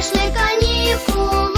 Пішли канікули